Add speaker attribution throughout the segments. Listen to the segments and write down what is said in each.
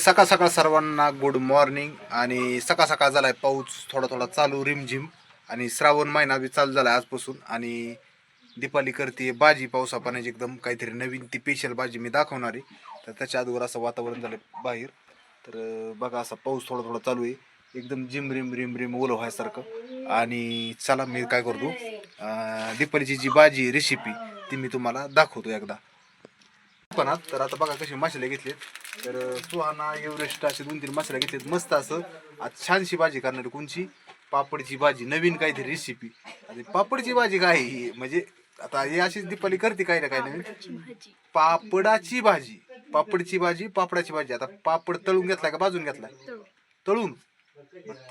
Speaker 1: सकाळ सकाळ सर्वांना गुड मॉर्निंग आणि सकाळ सकाळ झालाय पाऊस थोडा थोडा चालू रिमझिम. आणि श्रावण महिना बी चालू झाला आजपासून. आणि दीपाली करते भाजी पावसा पाण्याची एकदम काहीतरी नवीन ती स्पेशल भाजी मी दाखवणार आहे. तर त्याच्या अगोदर असं वातावरण झालं बाहेर. तर बघा असा पाऊस थोडा थोडा चालू आहे. एकदम जिम रिम रिम रिम ओलं व्हायसारखं. आणि चला मी काय करतो दीपालीची जी भाजी रेसिपी ती मी तुम्हाला दाखवतो एकदा. पण तर आता बघा कसे माशाला घेतलेत. तर सुहाना एव्हरेस्ट असे दोन तीन माशाला घेतलेत. मस्त असं. आज छानशी भाजी करणार कोणची? पापडची भाजी. नवीन काहीतरी रेसिपी आणि पापडची भाजी काय आहे ही? म्हणजे आता हे अशीच दीपाली करते काही ना काही नवीन. पापडाची भाजी. पापडची भाजी पापडाची भाजी. आता पापड तळून घेतलाय का भाजून घेतलाय तळून.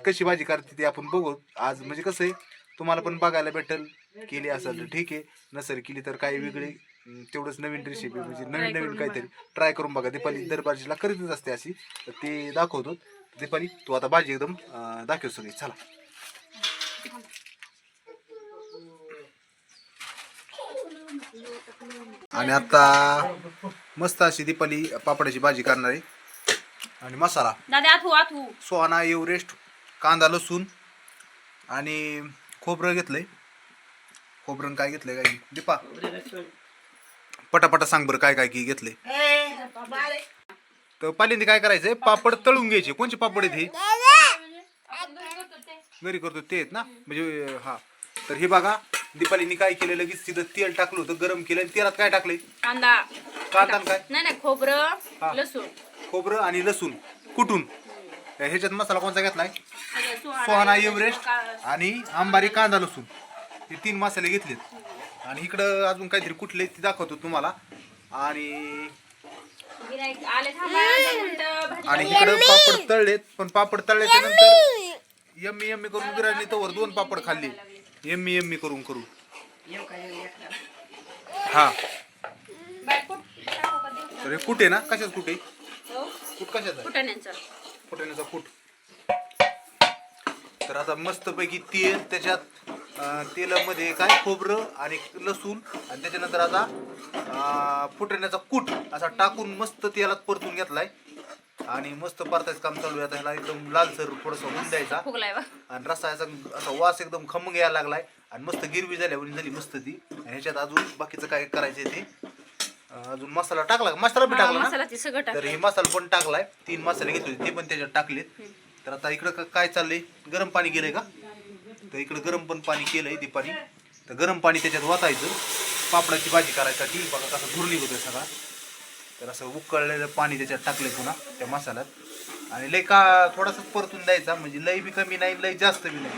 Speaker 1: कशी भाजी करते ती आपण बघू. आज म्हणजे कसं आहे तुम्हाला पण बघायला भेटेल. केली असेल तर ठीक आहे. नसेल केली तर काही वेगळी तेवढंच नवीन रेसिपी म्हणजे नवीन नवीन काहीतरी. ट्राय करून बघा. दीपाली दरबारजीला करीतच असते अशी. तर ते दाखवतो. दीपाली तू आता भाजी एकदम दाखव सगळी. चला. आणि आता मस्त अशी दीपाली पापडाची भाजी करणार आहे. आणि मसाला.
Speaker 2: दादा आठवू आठवू
Speaker 1: सोहाना एव्हरेस्ट कांदा लसूण आणि खोबरं घेतलंय. खोबरं काय घेतलंय काय? दीपा. पटापटा सांग बरं काय काय की घेतलंय तर पहिल्यांदा काय करायचंय? पापड तळून घ्यायचे. कोणचे पापड आहेत हे? घरी करतो ते आहेत ना? म्हणजे हा. तर हे बघा दीपालीने काय केलं? लगेच तिथं तेल टाकलं होतं गरम केलं. आणि तेलात काय टाकलंय?
Speaker 2: कांदा.
Speaker 1: कांदा आणि काय?
Speaker 2: नाही नाही खोबरं
Speaker 1: हा.
Speaker 2: लसूण.
Speaker 1: खोबरं आणि लसूण. कुटून ह्याच्यात मसाला कोणता घेतलाय?
Speaker 2: सगळं सुहाणा,
Speaker 1: सोहाना
Speaker 2: एव्हरेस्ट,
Speaker 1: एव्हरेस्ट
Speaker 2: का-
Speaker 1: आणि आंबारी कांदा लसूण. हे तीन मसाले घेतलेत. आणि इकडं अजून काहीतरी कुठले ते दाखवतो तुम्हाला. आणि आणि. इकडं पापड तळलेत पण पापड तळल्याच्या नंतर यम्मी यम्मी करून विराजने तवर दोन पापड खाल्ले. यम्मी यम्मी करून करून हा? तर हे कुठे ना? कशाच कुठे? कुठ कशाचा
Speaker 2: फुटाण्याचं.
Speaker 1: फुटाण्याचा फूट तर आता मस्तपैकी तेल त्याच्यात अं, तेलामध्ये काय खोबरं आणि लसूण आणि त्याच्यानंतर आता फुटाण्याचा कूट असा टाकून मस्त तेलात परतून घेतलाय. आणि मस्त परतायचं काम चालू आहे आता. ह्याला एकदम लालसर थोडंसं होऊन द्यायचा. आणि रस्सा याचा असा वास एकदम खमंग यायला लागलाय. आणि मस्त गिरवी झाल्यावर झाली मस्त ती. आणि ह्याच्यात अजून बाकीचं काय करायचं ते? अजून मसाला टाकला? मसाला
Speaker 2: हा,
Speaker 1: टाकला तर हे मसाला पण टाकलाय. तीन मसाले घेतले ते पण त्याच्यात टाकलेत. तर आता इकडं काय चाललंय? गरम पाणी केलंय का? तर इकडं गरम पण पाणी केलंय पाणी. तर गरम पाणी त्याच्यात वाचायचं पापडाची भाजी करायसाठी. बघा कसं धुरली होतं सगळा. तर असं उकळलेलं पाणी त्याच्यात टाकलंय पुन्हा त्या मसाल्यात. आणि लय का थोडासा परतून द्यायचा. म्हणजे लय बी कमी नाही लय जास्त बी नाही.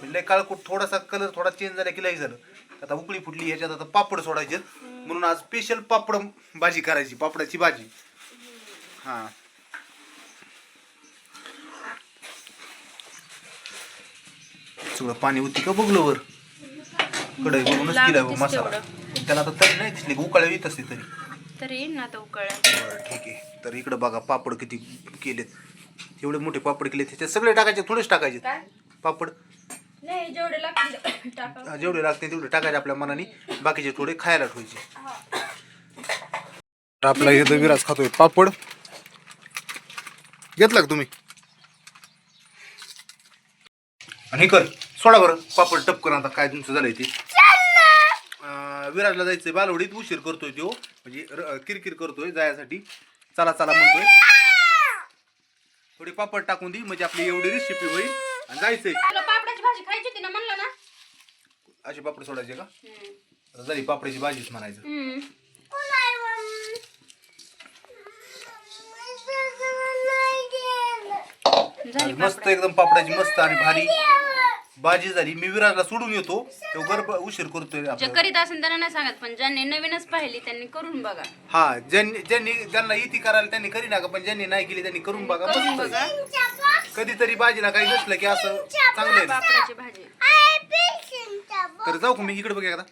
Speaker 1: म्हणजे लय काळकूट थोडासा कलर थोडा चेंज झाला की लय झालं. आता उकळी फुटली ह्याच्यात आता पापड सोडायचे म्हणून आज स्पेशल पापड भाजी करायची पापडाची भाजी. हां. सगळं पाणी होती का बघलं वर कढई बघूनच
Speaker 2: दिसते
Speaker 1: मसाला. त्याला आता तरी नाही दिसली उकाळा येत असते तरी.
Speaker 2: तरी येईल ना आता उकळल्या
Speaker 1: बरं ठीक आहे. तर इकडं बघा पापड किती केलेत. एवढे मोठे पापड केले त्याच्यात सगळे टाकायचे थोडेच टाकायचे.
Speaker 2: काय?
Speaker 1: पापड.
Speaker 2: नाही जेवढे लागतील टाका
Speaker 1: जेवढे लागते तेवढे टाकायचे आपल्या मनाने बाकीचे थोडे खायला ठेवायचे. तर आपला इथं विराज खातोय पापड. घेतला का तुम्ही? आणि हे कर. सोडा बरं. पापड टपकन आता काय तुमचं झालंय ते? अं, विराजला जायचंय बालवडीत. उशीर करतोय तो. म्हणजे र- किरकिर करतोय जायसाठी. चला चला म्हणतोय. थोडी पापड टाकून दी. म्हणजे आपली एवढी रेसिपी होईल. आणि जायचंय.
Speaker 2: तुला पापडाची भाजी खायची होती ना म्हणलं ना?
Speaker 1: असे पापड सोडायचे का?
Speaker 2: हम्म.
Speaker 1: आता झाली पापडाची भाजीच म्हणायचं.
Speaker 2: हम्म.
Speaker 1: आणि
Speaker 2: झाली
Speaker 1: मस्त एकदम पापडाची मस्त आणि भारी. भाजी झाली मी विराजला सोडून येतो. तो गर्भ उशीर करतोय
Speaker 2: जे
Speaker 1: आपल्याला.
Speaker 2: करीत असेल त्यांना नाही सांगत पण ज्यांनी नवीनच पाहिली त्यांनी करून बघा.
Speaker 1: हा ज्यांनी ज्यांनी ज्यांना इती करायला त्यांनी करी नका पण ज्यांनी नाही केली त्यांनी करून बघा.
Speaker 2: करून
Speaker 1: मस्त.
Speaker 2: बघा.
Speaker 1: आहे. कधीतरी भाजीला काही नसलं की असं चांगलं आहे. ना.
Speaker 2: पापडाची भाजी.
Speaker 1: तर जाऊ का मी इकडे बघ एकदा.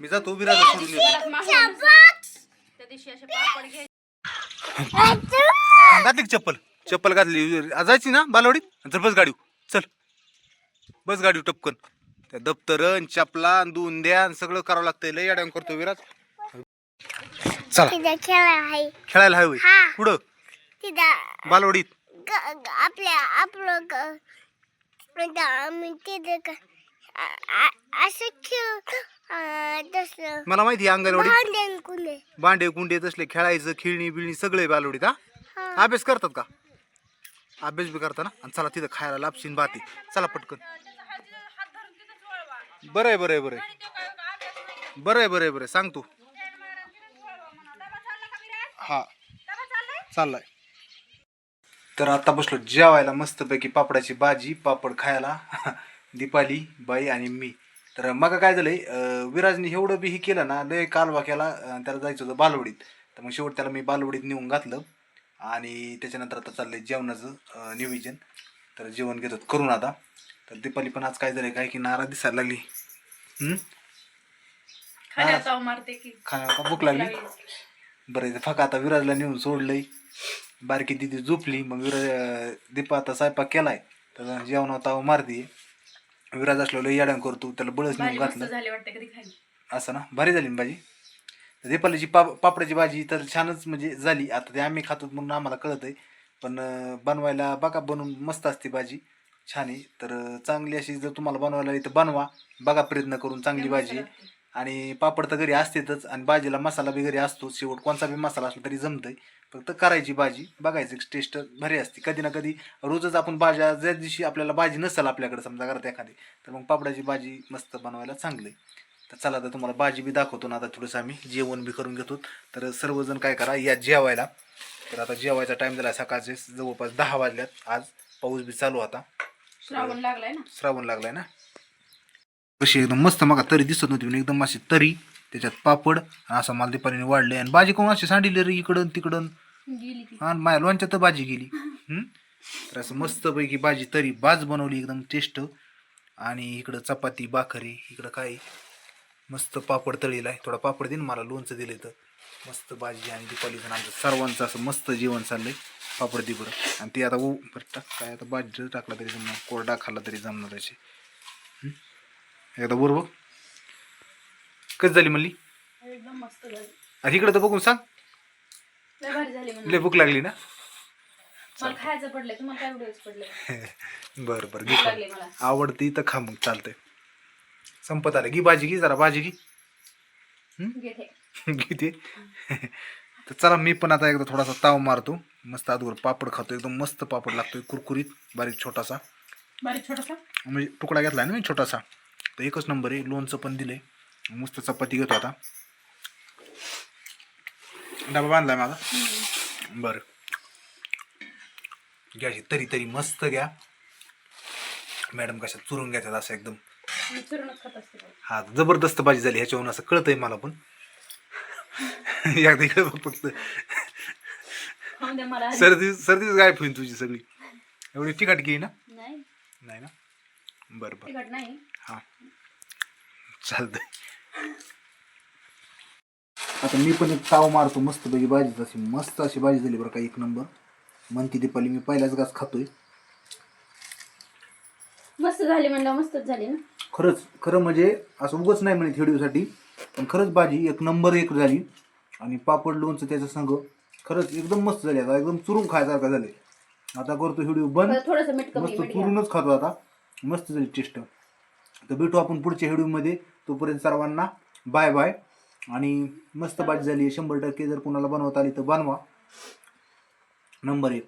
Speaker 1: मी जातो विराजला सोडून येतो.
Speaker 2: घरात मागून त्या दिवशी असे पापड घ्यायचे.
Speaker 1: घातली का चप्पल? चप्पल घातली. जायची ना बालवाडीत? चल बस गाडी चल. बस गाडी टपकन. त्या दप्तरन चपला दोन द्या सगळं करावं लागतंय. लय अडवण करतो विराज. चला.
Speaker 3: तिथे खेळ आहे.
Speaker 1: खेळायला हाय होय.
Speaker 3: हा.
Speaker 1: कुठं?
Speaker 3: तिथं
Speaker 1: बालवडीत.
Speaker 3: ग- ग- आपल्या आपलं ग- तिथं आम्ही तिथं ग- आ- आ- असं खेळ अं, तसं.
Speaker 1: मला माहिती आहे अंगणवाडी
Speaker 3: भांडण
Speaker 1: भांडे कुंडे तसले खेळायचं खेळणी बिळणी सगळे बालवडीत हा?
Speaker 3: हा.
Speaker 1: अभ्यास करतात का? अभ्यास बी करता ना आणि चला तिथं खायला लापशीन बाती चला पटकन. बरं आहे बरं आहे बरं आहे. बरं आहे बरं आहे बरं आहे. सांग तू. हा. चाललाय. तर आता बसलो जेवायला मस्तपैकी पापडाची भाजी पापड खायला. दीपाली बाई आणि मी. तर मग काय झालंय विराजने एवढं बी हे केलं ना लय कालवा केला त्याला जायचं होतं बालवडीत. तर मग शेवट त्याला मी बालवडीत नेऊन घातलं. आणि त्याच्यानंतर आता चाललंय जेवणाचं नियोजन. तर जेवण घेतात करून आता. तर दीपाली पण आज काय झालंय काय की नाराज दिसायला लागली.
Speaker 2: आता मारते की.
Speaker 1: खा का भूक लागली? बरं इथं फका आता विराजला नेऊन सोडलंय. बारकी दिदी झोपली मग विराज दीपा आता स्वयंपाक केलाय. तर जेवण होता मारती. विराज असलेलं येड्यान करतो त्याला बळच
Speaker 2: भाजी
Speaker 1: नेऊन
Speaker 2: मस्त
Speaker 1: घातलं.
Speaker 2: झाली वाटते कधी खाली.
Speaker 1: असं ना? भारी झाली ना भाजी? तर दीपालीची पाप पापडाची भाजी तर छानच म्हणजे झाली. आता ते आम्ही खातो म्हणून आम्हाला कळत आहे पण अं, बनवायला बघा बनवून मस्त असते भाजी. छान आहे. तर चांगली अशी जर तुम्हाला बनवायला येतं बनवा. बघा प्रयत्न करून चांगली भाजी. आहे. आणि पापड तर घरी असतेच आणि भाजीला मसाला बी घरी असतो शेवट कोणता बी मसाला असला तरी जमतंय. फक्त करायची भाजी. बघायचं टेस्ट भारी असते. कधी ना कधी रोजच आपण भाज्या ज्या दिवशी आपल्याला भाजी नसेल आपल्याकडे समजा घरात एखादी तर मग पापडाची भाजी मस्त बनवायला चांगली आहे. तर चला तर तुम्हाला भाजी बी दाखवतो ना. आता थोडंसं आम्ही जेवण बी करून घेतो. तर सर्वजण काय करा या जेवायला. तर आता जेवायचा टाईम झाला सकाळचे जवळपास दहा वाजल्यात. आज पाऊस बी चालू होता
Speaker 2: श्रावण लागलाय ना.
Speaker 1: श्रावण लागलाय ना? कशी एकदम मस्त मग तरी दिसत नव्हती एकदम अशी तरी त्याच्यात पापड आणि असं मला दीपारीने वाढले आणि भाजी कोण अशी सांडिली रे इकडं तिकडं
Speaker 2: गेली ती.
Speaker 1: आणि माझ्या लोणच्यात तर भाजी गेली. हम्म? तर असं मस्तपैकी भाजी तरी बाज बनवली एकदम टेस्ट. आणि इकडं चपाती भाकरी इकडं काय? मस्त पापड तळलेला आहे. थोडा पापड दे ना मला लोणचं दिलं तर. मस्त भाजी आणि दीपालीचं आमचं सर्वांचं असं मस्त जेवण चाललंय. पापड दे बरं. आणि ते आता बरं टाक. काय आता भाजी टाकला तरी जमणार. कोरडा खाल्ला तरी जमणार त्याची? एकदा बरोबर कशी झाली म्हणली? आणि इकडं तर बघून सांग.
Speaker 2: लय
Speaker 1: भूक लागली ना? बरं बरं. घे आवडती तर खा मग. चालतंय. संपत आलं. घी भाजी घी जरा. भाजी घी.
Speaker 2: घेते
Speaker 1: तर चला मी पण आता एकदा थोडासा ताव मारतो. मस्त आदूवर पापड खातो. एकदम मस्त पापड लागतोय कुरकुरीत बारीक छोटासा.
Speaker 2: बारीक छोटासा?
Speaker 1: म्हणजे तुकडा घेतला ना मी छोटासा. तर एकच नंबर आहे लोणचं पण दिलंय. मस्त चपाती घेतो आता. डबा बांधलाय माझा? बरं. घ्या तरी तरी मस्त घ्या. मॅडम कशा चुरून घ्यायच्यात असं एकदम. हा जबरदस्त भाजी झाली ह्याच्यावरून असं कळतंय मला पण. एकदा इकडे बघ फक्त.
Speaker 2: खाऊन द्या मला
Speaker 1: सर्दी सर्दीच गायब होईल तुझी सगळी. एवढी तिखट गेली ना.
Speaker 2: नाही.
Speaker 1: नाही ना? बरं बरं.
Speaker 2: तिखट नाही.
Speaker 1: हा. चालतंय. आता मी पण एक ताव मारतो मस्त पैकी भाजी अशी मस्त अशी भाजी झाली बरं का एक नंबर. म्हणती दीपाली मी पहिल्याच घास खातोय.
Speaker 2: मस्त झाली म्हणलं मस्तच झाली ना?
Speaker 1: खरंच खरं म्हणजे असं उगच नाही म्हणे व्हिडिओसाठी पण खरंच भाजी एक नंबर एक झाली. आणि पापड लोणचं त्याचं संग खरंच एकदम मस्त झाली आता. एकदम चुरून खायसारखं झाले. आता करतो व्हिडिओ बंद.
Speaker 2: थोडस मीठ कमी
Speaker 1: मस्त
Speaker 2: मीठ घ्या.
Speaker 1: चुरूनच खातो आता. मस्त झाली टेस्ट तर भेटू आपण पुढच्या व्हिडिओमध्ये. तोपर्यंत सर्वांना बाय बाय आणि मस्त भाजी झाली. शंभर टक्के जर कोणाला बनवता आली तर बनवा. नंबर एक.